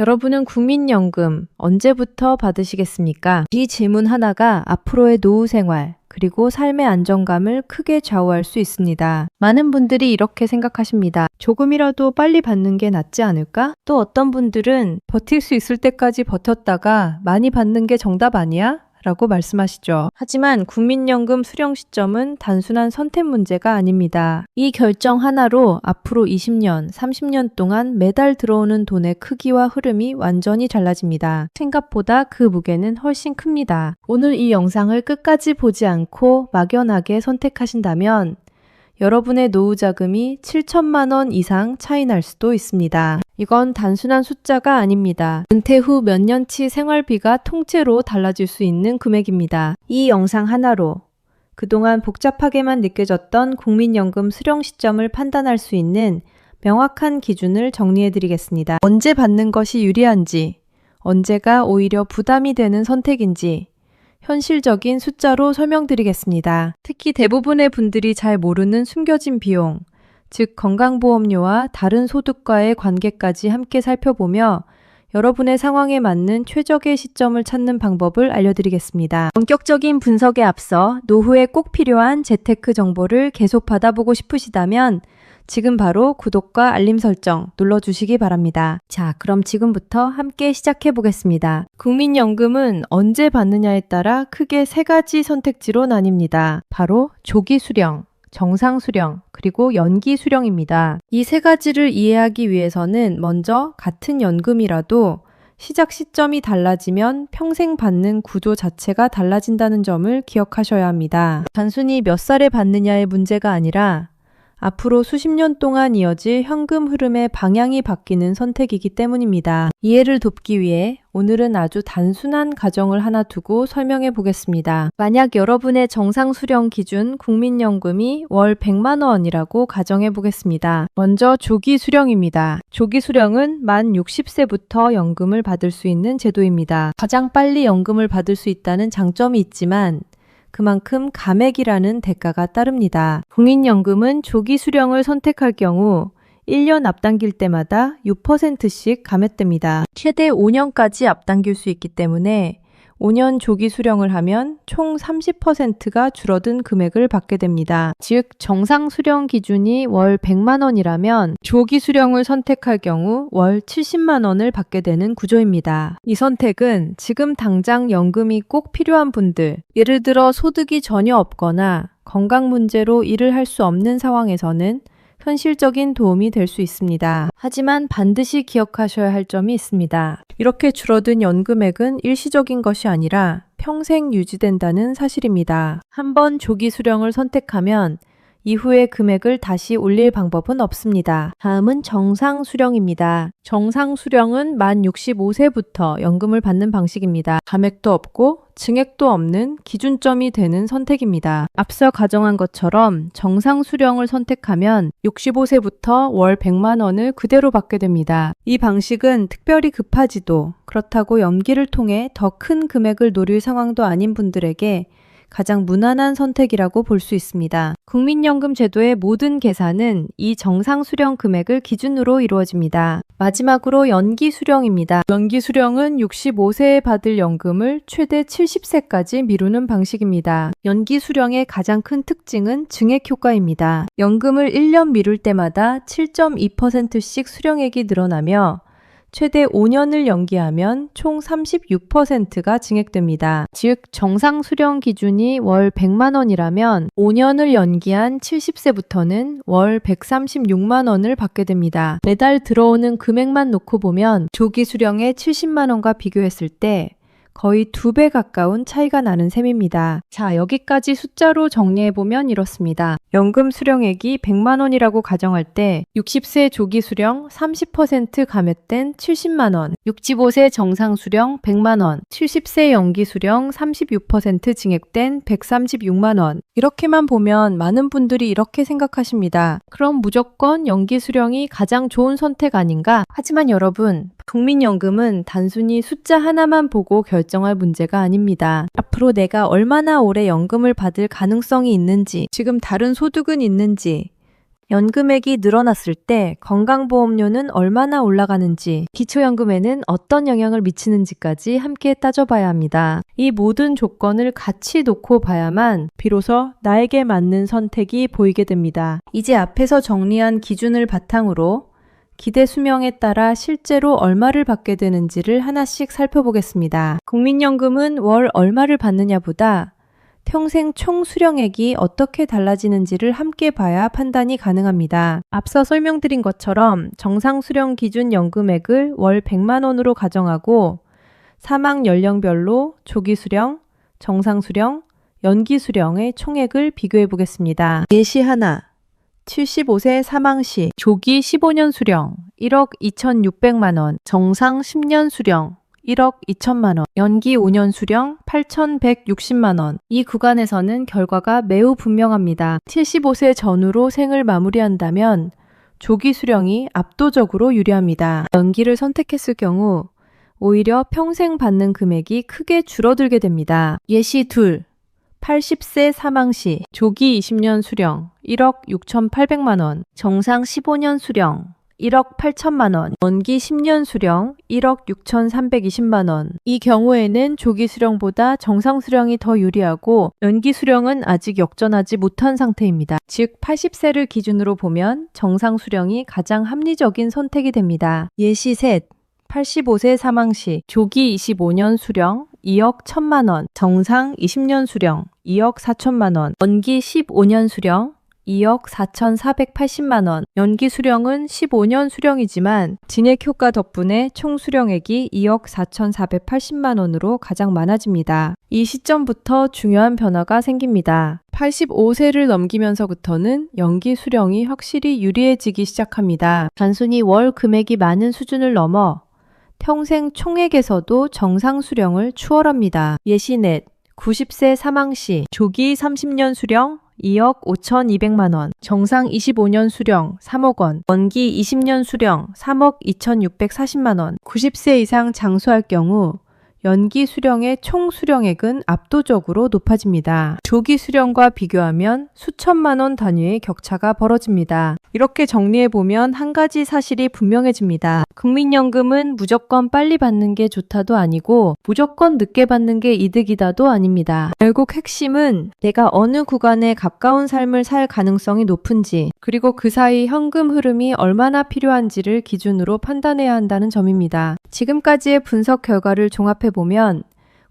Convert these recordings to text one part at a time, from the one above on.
여러분은 국민연금 언제부터 받으시겠습니까? 이 질문 하나가 앞으로의 노후 생활, 그리고 삶의 안정감을 크게 좌우할 수 있습니다. 많은 분들이 이렇게 생각하십니다. 조금이라도 빨리 받는 게 낫지 않을까? 또 어떤 분들은 버틸 수 있을 때까지 버텼다가 많이 받는 게 정답 아니야? 라고 말씀하시죠. 하지만 국민연금 수령 시점은 단순한 선택 문제가 아닙니다. 이 결정 하나로 앞으로 20년, 30년 동안 매달 들어오는 돈의 크기와 흐름이 완전히 달라집니다. 생각보다 그 무게는 훨씬 큽니다. 오늘 이 영상을 끝까지 보지 않고 막연하게 선택하신다면 여러분의 노후 자금이 7천만 원 이상 차이 날 수도 있습니다. 이건 단순한 숫자가 아닙니다. 은퇴 후 몇 년치 생활비가 통째로 달라질 수 있는 금액입니다. 이 영상 하나로 그동안 복잡하게만 느껴졌던 국민연금 수령 시점을 판단할 수 있는 명확한 기준을 정리해 드리겠습니다. 언제 받는 것이 유리한지, 언제가 오히려 부담이 되는 선택인지, 현실적인 숫자로 설명드리겠습니다. 특히 대부분의 분들이 잘 모르는 숨겨진 비용, 즉 건강보험료와 다른 소득과의 관계까지 함께 살펴보며 여러분의 상황에 맞는 최적의 시점을 찾는 방법을 알려드리겠습니다. 본격적인 분석에 앞서 노후에 꼭 필요한 재테크 정보를 계속 받아보고 싶으시다면 지금 바로 구독과 알림 설정 눌러주시기 바랍니다. 자, 그럼 지금부터 함께 시작해 보겠습니다. 국민연금은 언제 받느냐에 따라 크게 세 가지 선택지로 나뉩니다. 바로 조기 수령, 정상 수령, 그리고 연기 수령입니다. 이 세 가지를 이해하기 위해서는 먼저 같은 연금이라도 시작 시점이 달라지면 평생 받는 구조 자체가 달라진다는 점을 기억하셔야 합니다. 단순히 몇 살에 받느냐의 문제가 아니라 앞으로 수십 년 동안 이어질 현금 흐름의 방향이 바뀌는 선택이기 때문입니다. 이해를 돕기 위해 오늘은 아주 단순한 가정을 하나 두고 설명해 보겠습니다. 만약 여러분의 정상 수령 기준 국민연금이 월 100만 원이라고 가정해 보겠습니다. 먼저 조기 수령입니다. 조기 수령은 만 60세부터 연금을 받을 수 있는 제도입니다. 가장 빨리 연금을 받을 수 있다는 장점이 있지만 그만큼 감액이라는 대가가 따릅니다. 국민연금은 조기 수령을 선택할 경우 1년 앞당길 때마다 6%씩 감액됩니다. 최대 5년까지 앞당길 수 있기 때문에 5년 조기 수령을 하면 총 30%가 줄어든 금액을 받게 됩니다. 즉, 정상 수령 기준이 월 100만 원이라면 조기 수령을 선택할 경우 월 70만 원을 받게 되는 구조입니다. 이 선택은 지금 당장 연금이 꼭 필요한 분들, 예를 들어 소득이 전혀 없거나 건강 문제로 일을 할 수 없는 상황에서는 현실적인 도움이 될 수 있습니다. 하지만 반드시 기억하셔야 할 점이 있습니다. 이렇게 줄어든 연금액은 일시적인 것이 아니라 평생 유지된다는 사실입니다. 한번 조기 수령을 선택하면 이후에 금액을 다시 올릴 방법은 없습니다. 다음은 정상 수령입니다. 정상 수령은 만 65세부터 연금을 받는 방식입니다. 감액도 없고 증액도 없는 기준점이 되는 선택입니다. 앞서 가정한 것처럼 정상 수령을 선택하면 65세부터 월 100만 원을 그대로 받게 됩니다. 이 방식은 특별히 급하지도 그렇다고 연기를 통해 더 큰 금액을 노릴 상황도 아닌 분들에게 가장 무난한 선택이라고 볼 수 있습니다. 국민연금 제도의 모든 계산은 이 정상 수령 금액을 기준으로 이루어집니다. 마지막으로 연기 수령입니다. 연기 수령은 65세에 받을 연금을 최대 70세까지 미루는 방식입니다. 연기 수령의 가장 큰 특징은 증액 효과입니다. 연금을 1년 미룰 때마다 7.2%씩 수령액이 늘어나며 최대 5년을 연기하면 총 36%가 증액됩니다. 즉 정상 수령 기준이 월 100만 원이라면 5년을 연기한 70세부터는 월 136만 원을 받게 됩니다. 매달 들어오는 금액만 놓고 보면 조기 수령의 70만 원과 비교했을 때 거의 두 배 가까운 차이가 나는 셈입니다. 자, 여기까지 숫자로 정리해보면 이렇습니다. 연금 수령액이 100만 원이라고 가정할 때 60세 조기 수령 30% 감액된 70만 원, 65세 정상 수령 100만 원, 70세 연기 수령 36% 증액된 136만 원. 이렇게만 보면 많은 분들이 이렇게 생각하십니다. 그럼 무조건 연기 수령이 가장 좋은 선택 아닌가? 하지만 여러분, 국민연금은 단순히 숫자 하나만 보고 결정할 문제가 아닙니다. 앞으로 내가 얼마나 오래 연금을 받을 가능성이 있는지, 지금 다른 소득은 있는지, 연금액이 늘어났을 때 건강보험료는 얼마나 올라가는지, 기초연금에는 어떤 영향을 미치는지까지 함께 따져봐야 합니다. 이 모든 조건을 같이 놓고 봐야만 비로소 나에게 맞는 선택이 보이게 됩니다. 이제 앞에서 정리한 기준을 바탕으로 기대 수명에 따라 실제로 얼마를 받게 되는지를 하나씩 살펴보겠습니다. 국민연금은 월 얼마를 받느냐보다 평생 총 수령액이 어떻게 달라지는지를 함께 봐야 판단이 가능합니다. 앞서 설명드린 것처럼 정상 수령 기준 연금액을 월 100만 원으로 가정하고 사망 연령별로 조기 수령, 정상 수령, 연기 수령의 총액을 비교해 보겠습니다. 예시 하나. 75세 사망 시 조기 15년 수령 1억 2,600만 원, 정상 10년 수령 1억 2천만 원, 연기 5년 수령 8,160만 원. 이 구간에서는 결과가 매우 분명합니다. 75세 전후로 생을 마무리한다면 조기 수령이 압도적으로 유리합니다. 연기를 선택했을 경우 오히려 평생 받는 금액이 크게 줄어들게 됩니다. 예시 둘. 80세 사망 시 조기 20년 수령 1억 6,800만 원, 정상 15년 수령 1억 8천만 원, 원기 10년 수령 1억 6,320만 원. 이 경우에는 조기 수령보다 정상 수령이 더 유리하고 연기 수령은 아직 역전하지 못한 상태입니다. 즉 80세를 기준으로 보면 정상 수령이 가장 합리적인 선택이 됩니다. 예시 셋 85세 사망 시 조기 25년 수령 2억 1천만 원, 정상 20년 수령 2억 4천만 원, 원기 15년 수령 2억 4,480만 원. 연기 수령은 15년 수령이지만 진액 효과 덕분에 총 수령액이 2억 4,480만 원으로 가장 많아집니다. 이 시점부터 중요한 변화가 생깁니다. 85세를 넘기면서부터는 연기 수령이 확실히 유리해지기 시작합니다. 단순히 월 금액이 많은 수준을 넘어 평생 총액에서도 정상 수령을 추월합니다. 예시넷 90세 사망 시. 조기 30년 수령 2억 5,200만 원, 정상 25년 수령 3억 원, 원기 20년 수령 3억 2,640만 원, 90세 이상 장수할 경우 연기 수령의 총 수령액은 압도적으로 높아집니다. 조기 수령과 비교하면 수천만 원 단위의 격차가 벌어집니다. 이렇게 정리해보면 한 가지 사실이 분명해집니다. 국민연금은 무조건 빨리 받는 게 좋다도 아니고 무조건 늦게 받는 게 이득이다도 아닙니다. 결국 핵심은 내가 어느 구간에 가까운 삶을 살 가능성이 높은지 그리고 그 사이 현금 흐름이 얼마나 필요한지를 기준으로 판단해야 한다는 점입니다. 지금까지의 분석 결과를 종합해 보면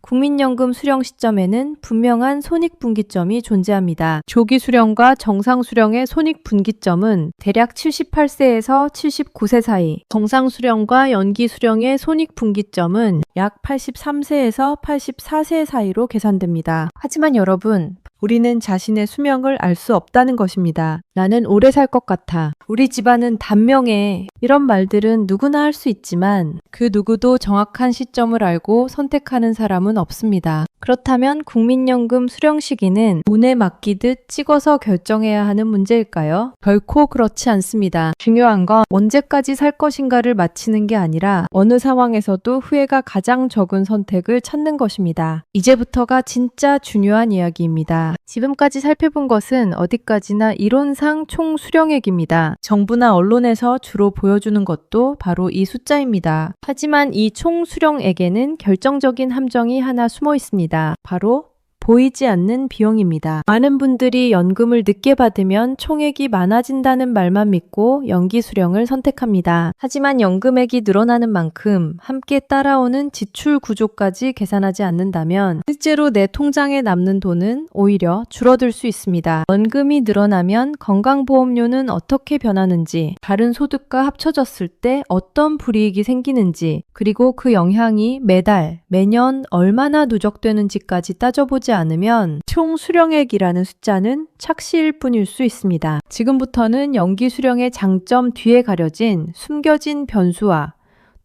국민연금 수령 시점에는 분명한 손익분기점이 존재합니다. 조기 수령과 정상 수령의 손익분기점은 대략 78세에서 79세 사이, 정상 수령과 연기 수령의 손익분기점은 약 83세에서 84세 사이로 계산됩니다. 하지만 여러분, 우리는 자신의 수명을 알 수 없다는 것입니다. 나는 오래 살 것 같아. 우리 집안은 단명해. 이런 말들은 누구나 할 수 있지만 그 누구도 정확한 시점을 알고 선택하는 사람은 없습니다. 그렇다면 국민연금 수령 시기는 운에 맡기듯 찍어서 결정해야 하는 문제일까요? 결코 그렇지 않습니다. 중요한 건 언제까지 살 것인가를 맞히는 게 아니라 어느 상황에서도 후회가 가장 적은 선택을 찾는 것입니다. 이제부터가 진짜 중요한 이야기입니다. 지금까지 살펴본 것은 어디까지나 이론상 총 수령액입니다. 정부나 언론에서 주로 보여주는 것도 바로 이 숫자입니다. 하지만 이 총 수령액에는 결정적인 함정이 하나 숨어 있습니다. 바로 보이지 않는 비용입니다. 많은 분들이 연금을 늦게 받으면 총액이 많아진다는 말만 믿고 연기 수령을 선택합니다. 하지만 연금액이 늘어나는 만큼 함께 따라오는 지출 구조까지 계산하지 않는다면 실제로 내 통장에 남는 돈은 오히려 줄어들 수 있습니다. 연금이 늘어나면 건강보험료는 어떻게 변하는지, 다른 소득과 합쳐졌을 때 어떤 불이익이 생기는지, 그리고 그 영향이 매달, 매년 얼마나 누적되는지까지 따져보지 않으면 총 수령액이라는 숫자는 착시일 뿐일 수 있습니다. 지금부터는 연기 수령의 장점 뒤에 가려진 숨겨진 변수와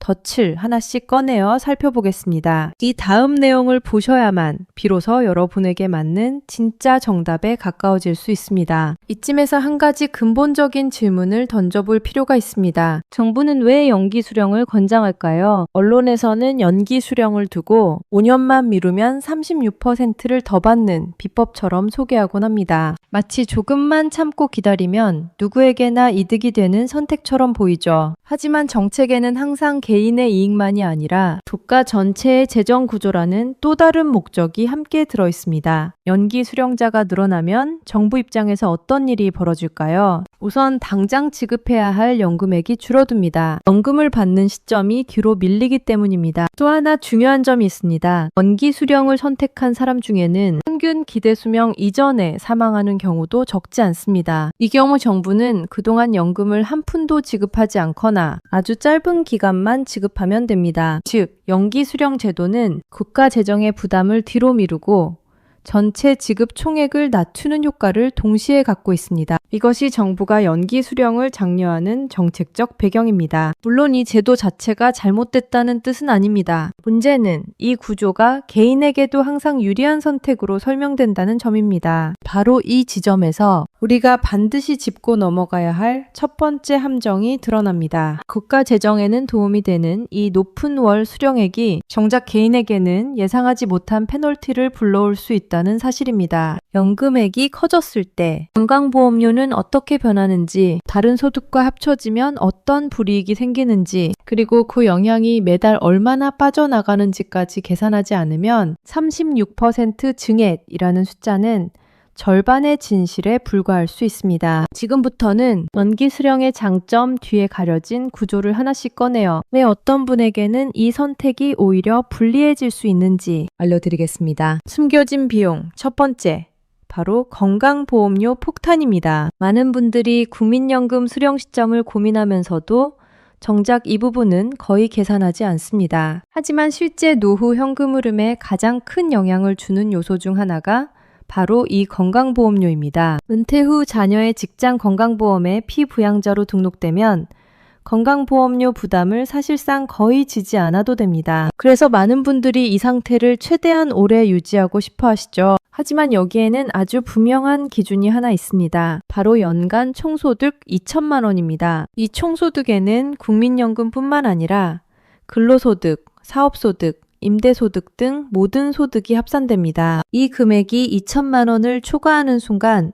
덧을 하나씩 꺼내어 살펴보겠습니다. 이 다음 내용을 보셔야만 비로소 여러분에게 맞는 진짜 정답에 가까워질 수 있습니다. 이쯤에서 한 가지 근본적인 질문을 던져볼 필요가 있습니다. 정부는 왜 연기 수령을 권장할까요? 언론에서는 연기 수령을 두고 5년만 미루면 36%를 더 받는 비법처럼 소개하곤 합니다. 마치 조금만 참고 기다리면 누구에게나 이득이 되는 선택처럼 보이죠. 하지만 정책에는 항상 개 인의 이익만이 아니라 국가 전체의 재정 구조라는 또 다른 목적이 함께 들어 있습니다. 연기 수령자가 늘어나면 정부 입장에서 어떤 일이 벌어질까요? 우선 당장 지급해야 할 연금액이 줄어듭니다. 연금을 받는 시점이 뒤로 밀리기 때문입니다. 또 하나 중요한 점이 있습니다. 연기 수령을 선택한 사람 중에는 평균 기대 수명 이전에 사망하는 경우도 적지 않습니다. 이 경우 정부는 그동안 연금을 한 푼도 지급하지 않거나 아주 짧은 기간만 지급하면 됩니다. 즉, 연기 수령 제도는 국가 재정의 부담을 뒤로 미루고 전체 지급 총액을 낮추는 효과를 동시에 갖고 있습니다. 이것이 정부가 연기 수령을 장려하는 정책적 배경입니다. 물론 이 제도 자체가 잘못됐다는 뜻은 아닙니다. 문제는 이 구조가 개인에게도 항상 유리한 선택으로 설명된다는 점입니다. 바로 이 지점에서 우리가 반드시 짚고 넘어가야 할 첫 번째 함정이 드러납니다. 국가 재정에는 도움이 되는 이 높은 월 수령액이 정작 개인에게는 예상하지 못한 페널티를 불러올 수 있다는 사실입니다. 연금액이 커졌을 때 건강보험료는 어떻게 변하는지, 다른 소득과 합쳐지면 어떤 불이익이 생기는지, 그리고 그 영향이 매달 얼마나 빠져나가는지까지 계산하지 않으면 36% 증액이라는 숫자는 절반의 진실에 불과할 수 있습니다. 지금부터는 연기 수령의 장점 뒤에 가려진 구조를 하나씩 꺼내어 왜 어떤 분에게는 이 선택이 오히려 불리해질 수 있는지 알려드리겠습니다. 숨겨진 비용 첫 번째. 바로 건강보험료 폭탄입니다. 많은 분들이 국민연금 수령 시점을 고민하면서도 정작 이 부분은 거의 계산하지 않습니다. 하지만 실제 노후 현금 흐름에 가장 큰 영향을 주는 요소 중 하나가 바로 이 건강보험료입니다. 은퇴 후 자녀의 직장 건강보험에 피부양자로 등록되면 건강보험료 부담을 사실상 거의 지지 않아도 됩니다. 그래서 많은 분들이 이 상태를 최대한 오래 유지하고 싶어 하시죠. 하지만 여기에는 아주 분명한 기준이 하나 있습니다. 바로 연간 총소득 2천만 원입니다. 이 총소득에는 국민연금뿐만 아니라 근로소득, 사업소득, 임대소득 등 모든 소득이 합산됩니다. 이 금액이 2천만 원을 초과하는 순간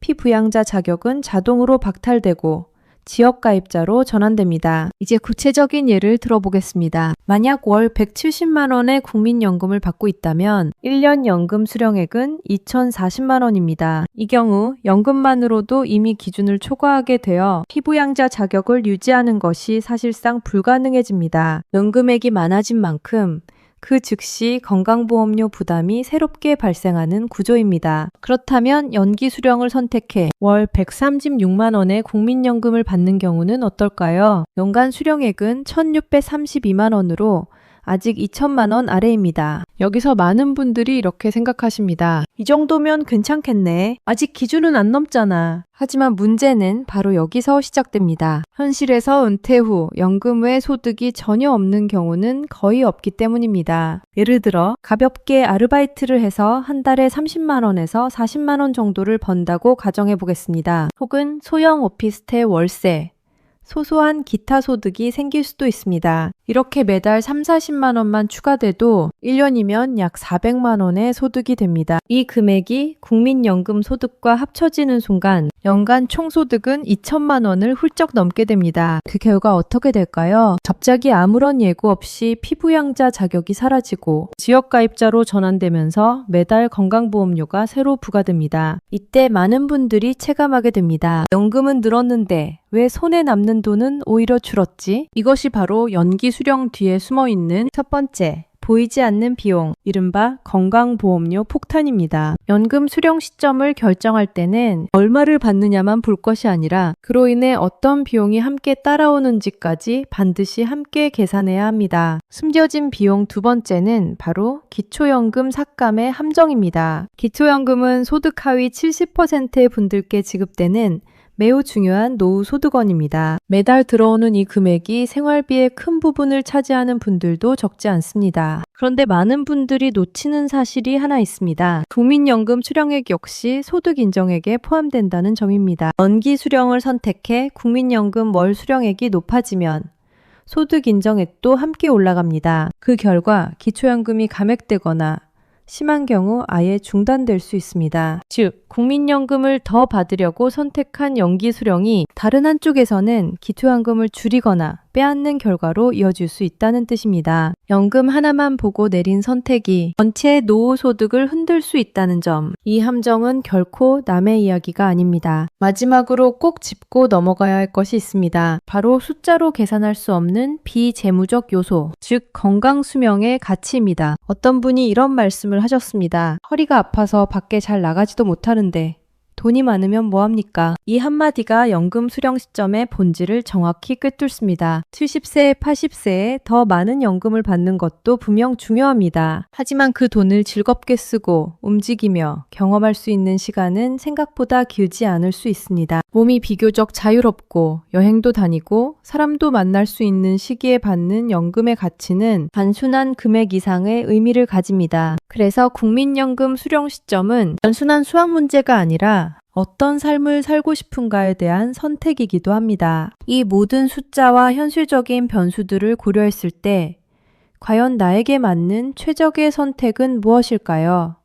피부양자 자격은 자동으로 박탈되고 지역가입자로 전환됩니다. 이제 구체적인 예를 들어보겠습니다. 만약 월 170만 원의 국민연금을 받고 있다면 1년 연금 수령액은 2,040만 원입니다. 이 경우 연금만으로도 이미 기준을 초과하게 되어 피부양자 자격을 유지하는 것이 사실상 불가능해집니다. 연금액이 많아진 만큼 그 즉시 건강보험료 부담이 새롭게 발생하는 구조입니다. 그렇다면 연기 수령을 선택해 월 136만 원의 국민연금을 받는 경우는 어떨까요? 연간 수령액은 1632만 원으로 아직 2천만 원 아래입니다. 여기서 많은 분들이 이렇게 생각하십니다. 이 정도면 괜찮겠네. 아직 기준은 안 넘잖아. 하지만 문제는 바로 여기서 시작됩니다. 현실에서 은퇴 후 연금 외 소득이 전혀 없는 경우는 거의 없기 때문입니다. 예를 들어 가볍게 아르바이트를 해서 한 달에 30만 원에서 40만 원 정도를 번다고 가정해 보겠습니다. 혹은 소형 오피스텔 월세, 소소한 기타 소득이 생길 수도 있습니다. 이렇게 매달 3, 40만 원만 추가돼도 1년이면 약 400만 원의 소득이 됩니다. 이 금액이 국민연금 소득과 합쳐지는 순간 연간 총소득은 2천만 원을 훌쩍 넘게 됩니다. 그 결과 어떻게 될까요? 갑자기 아무런 예고 없이 피부양자 자격이 사라지고 지역가입자로 전환되면서 매달 건강보험료가 새로 부과됩니다. 이때 많은 분들이 체감하게 됩니다. 연금은 늘었는데 왜 손에 남는 돈은 오히려 줄었지? 이것이 바로 연기 수령 뒤에 숨어 있는 첫 번째, 보이지 않는 비용, 이른바 건강보험료 폭탄입니다. 연금 수령 시점을 결정할 때는 얼마를 받느냐만 볼 것이 아니라 그로 인해 어떤 비용이 함께 따라오는지까지 반드시 함께 계산해야 합니다. 숨겨진 비용 두 번째는 바로 기초연금 삭감의 함정입니다. 기초연금은 소득 하위 70%의 분들께 지급되는 매우 중요한 노후 소득원입니다. 매달 들어오는 이 금액이 생활비의 큰 부분을 차지하는 분들도 적지 않습니다. 그런데 많은 분들이 놓치는 사실이 하나 있습니다. 국민연금 수령액 역시 소득 인정액에 포함된다는 점입니다. 연기 수령을 선택해 국민연금 월 수령액이 높아지면 소득 인정액도 함께 올라갑니다. 그 결과 기초연금이 감액되거나 심한 경우 아예 중단될 수 있습니다. 즉, 국민연금을 더 받으려고 선택한 연기 수령이 다른 한쪽에서는 기초연금을 줄이거나 빼앗는 결과로 이어질 수 있다는 뜻입니다. 연금 하나만 보고 내린 선택이 전체 노후 소득을 흔들 수 있다는 점. 이 함정은 결코 남의 이야기가 아닙니다. 마지막으로 꼭 짚고 넘어가야 할 것이 있습니다. 바로 숫자로 계산할 수 없는 비재무적 요소, 즉 건강 수명의 가치입니다. 어떤 분이 이런 말씀을 하셨습니다. 허리가 아파서 밖에 잘 나가지도 못하는데 돈이 많으면 뭐합니까? 이 한마디가 연금 수령 시점의 본질을 정확히 꿰뚫습니다. 70세, 80세에 더 많은 연금을 받는 것도 분명 중요합니다. 하지만 그 돈을 즐겁게 쓰고 움직이며 경험할 수 있는 시간은 생각보다 길지 않을 수 있습니다. 몸이 비교적 자유롭고 여행도 다니고 사람도 만날 수 있는 시기에 받는 연금의 가치는 단순한 금액 이상의 의미를 가집니다. 그래서 국민연금 수령 시점은 단순한 수학 문제가 아니라 어떤 삶을 살고 싶은가에 대한 선택이기도 합니다. 이 모든 숫자와 현실적인 변수들을 고려했을 때 과연 나에게 맞는 최적의 선택은 무엇일까요?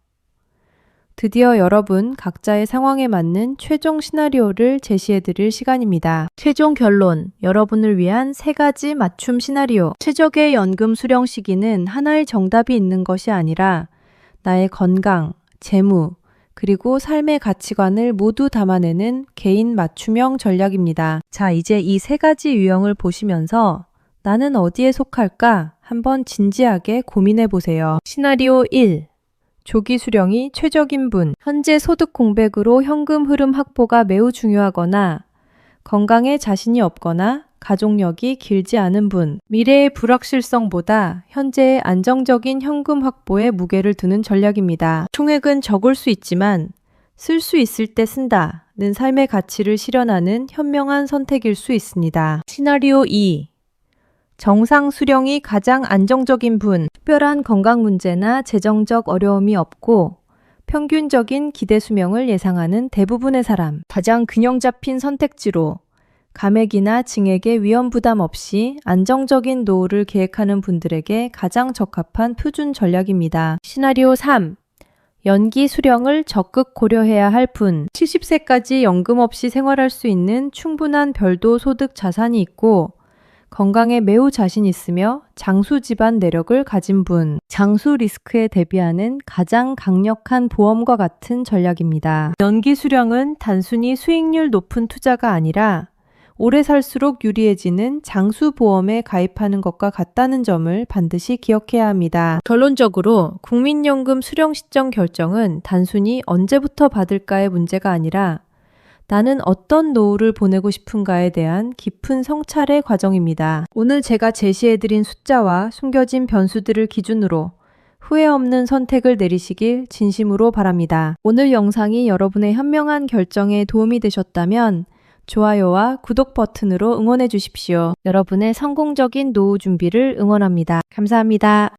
드디어 여러분 각자의 상황에 맞는 최종 시나리오를 제시해 드릴 시간입니다. 최종 결론, 여러분을 위한 세 가지 맞춤 시나리오. 최적의 연금 수령 시기는 하나의 정답이 있는 것이 아니라 나의 건강, 재무, 그리고 삶의 가치관을 모두 담아내는 개인 맞춤형 전략입니다. 자, 이제 이 세 가지 유형을 보시면서 나는 어디에 속할까 한번 진지하게 고민해 보세요. 시나리오 1. 조기 수령이 최적인 분. 현재 소득 공백으로 현금 흐름 확보가 매우 중요하거나 건강에 자신이 없거나 가족력이 길지 않은 분. 미래의 불확실성보다 현재의 안정적인 현금 확보에 무게를 두는 전략입니다. 총액은 적을 수 있지만 쓸 수 있을 때 쓴다는 삶의 가치를 실현하는 현명한 선택일 수 있습니다. 시나리오 2. 정상 수령이 가장 안정적인 분, 특별한 건강 문제나 재정적 어려움이 없고 평균적인 기대 수명을 예상하는 대부분의 사람, 가장 균형 잡힌 선택지로 감액이나 증액의 위험 부담 없이 안정적인 노후를 계획하는 분들에게 가장 적합한 표준 전략입니다. 시나리오 3. 연기 수령을 적극 고려해야 할 분, 70세까지 연금 없이 생활할 수 있는 충분한 별도 소득 자산이 있고 건강에 매우 자신 있으며 장수 집안 내력을 가진 분, 장수 리스크에 대비하는 가장 강력한 보험과 같은 전략입니다. 연기 수령은 단순히 수익률 높은 투자가 아니라 오래 살수록 유리해지는 장수보험에 가입하는 것과 같다는 점을 반드시 기억해야 합니다. 결론적으로 국민연금 수령 시점 결정은 단순히 언제부터 받을까의 문제가 아니라 나는 어떤 노후를 보내고 싶은가에 대한 깊은 성찰의 과정입니다. 오늘 제가 제시해드린 숫자와 숨겨진 변수들을 기준으로 후회 없는 선택을 내리시길 진심으로 바랍니다. 오늘 영상이 여러분의 현명한 결정에 도움이 되셨다면 좋아요와 구독 버튼으로 응원해 주십시오. 여러분의 성공적인 노후 준비를 응원합니다. 감사합니다.